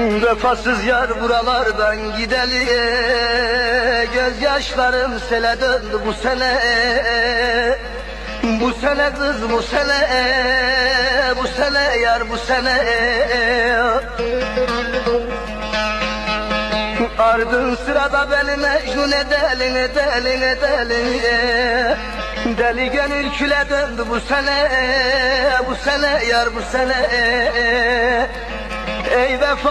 Vefasız yar buralardan gideli Gözyaşlarım sele döndü bu sene. Bu sene kız bu sene Bu sene yar bu sene. Ardın sırada beni mecnun edelin edelin edelin Deli gönül küle döndü bu sene Bu sene yar bu sene. Ey vefa